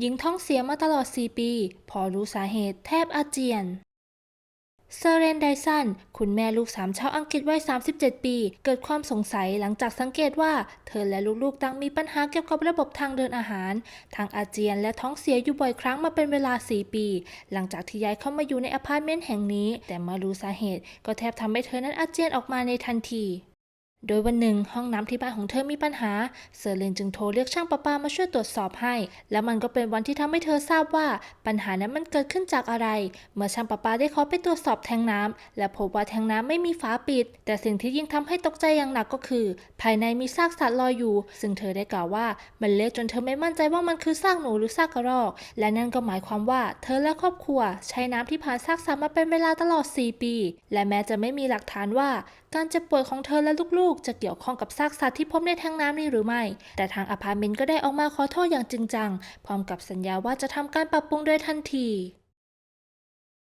หญิงท้องเสียมาตลอด 4 ปี พอรู้สาเหตุแทบอาเจียน เซเรนไดสัน คุณแม่ลูกสามชาวอังกฤษวัย 37 ปี เกิดความสงสัยหลังจากสังเกตว่า เธอและลูกๆต่างมีปัญหาเกี่ยวกับระบบทางเดินอาหาร ทางอาเจียนและท้องเสียอยู่บ่อยครั้งมาเป็นเวลา 4 ปี หลังจากที่ย้ายเข้ามาอยู่ในอพาร์ตเมนต์แห่งนี้ แต่เมื่อรู้สาเหตุ ก็แทบทำให้เธอนั้นอาเจียนออกมาในทันที โดยวันหนึ่งห้องน้ำที่บ้านของเธอมีปัญหา เซอร์เลนจึงโทรเรียกช่างประปามาช่วยตรวจสอบให้ และมันก็เป็นวันที่ทำให้เธอทราบว่า ปัญหานั้นมันเกิดขึ้นจากอะไร เมื่อช่างประปาได้ขอไปตรวจสอบแทงน้ำและพบว่าแทงน้ำไม่มีฝาปิด แต่สิ่งที่ยิ่งทำให้ตกใจอย่างหนักก็คือ ภายในมีซากสัตว์ลอยอยู่ ซึ่งเธอได้กล่าวว่ามันเละจนเธอไม่มั่นใจว่ามันคือซากหนูหรือซากกระรอก และนั่นก็หมายความว่า เธอและครอบครัว ใช้น้ำที่ผ่านซากสัตว์มาเป็นเวลาตลอด 4 ปี และแม้จะไม่มีหลักฐานว่า การเจ็บป่วยของเธอและลูกกจะเกี่ยวข้องกับซากสัตว์ที่พบในแทงน้ำนี้หรือไม่ แต่ทางอพาร์ตเมนต์ก็ได้ออกมาขอโทษอย่างจริงจัง พร้อมกับสัญญาว่าจะทำการปรับปรุงโดยทันที